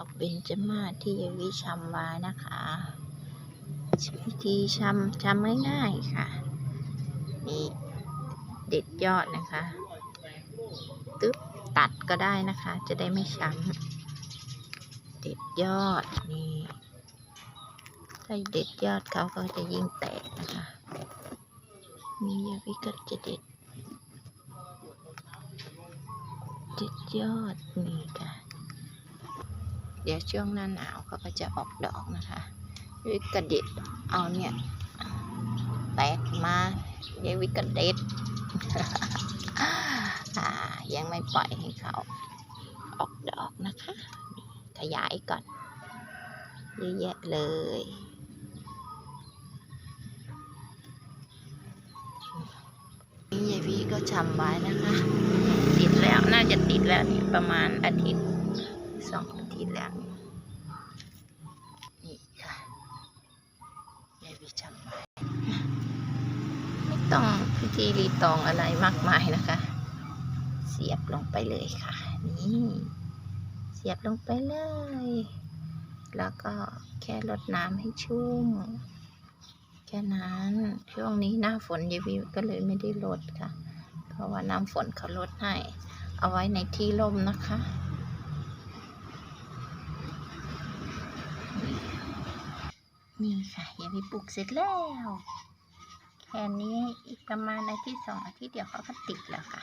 อกเบญจมาศที่ยวิชำไว้นะคะวิธีชำชำง่ายๆค่ะ นี่เด็ดยอดนะคะตึ๊บตัดก็ได้นะคะ จะได้ไม่ช้ำเด็ดยอดนี่ถ้าเด็ดยอดเขาก็จะยิ่งแตกนะคะนี่ยายวิก็จะเด็ดเด็ดยอดนี่ค่ะ เดี๋ยวช่วงหน้าหนาวเขาก็จะออกดอกนะคะวิกระเด็ดเอาเนี่ยแตกมาเยวิกระเด็ดยังไม่ปล่อยให้เขาออกดอกนะคะ ขยายก่อนเยอะแยะเลยนี่ยายวีก็ชำไว้นะคะ ติดแล้วน่าจะติดแล้วนี่ประมาณอาทิตย์สอง อาทิตย์แล้วนี่ค่ะยายวีชำไว้ไม่ต้องพิธีรีตองอะไรมากมายนะคะ เสียบลงไปเลยค่ะ นี่ เสียบลงไปเลย แล้วก็แค่รดน้ำให้ชุ่มแค่นั้นช่วงนี้หน้าฝนยายวิวก็เลยไม่ได้ลดค่ะ เพราะว่าน้ำฝนเขาลดให้ เอาไว้ในที่ร่มนะคะ นี่ค่ะยายไปปลูกเสร็จแล้ว แค่นี้อีกประมาณอาทิตย์สองอาทิตย์เดียวเขาก็ติดแล้วค่ะ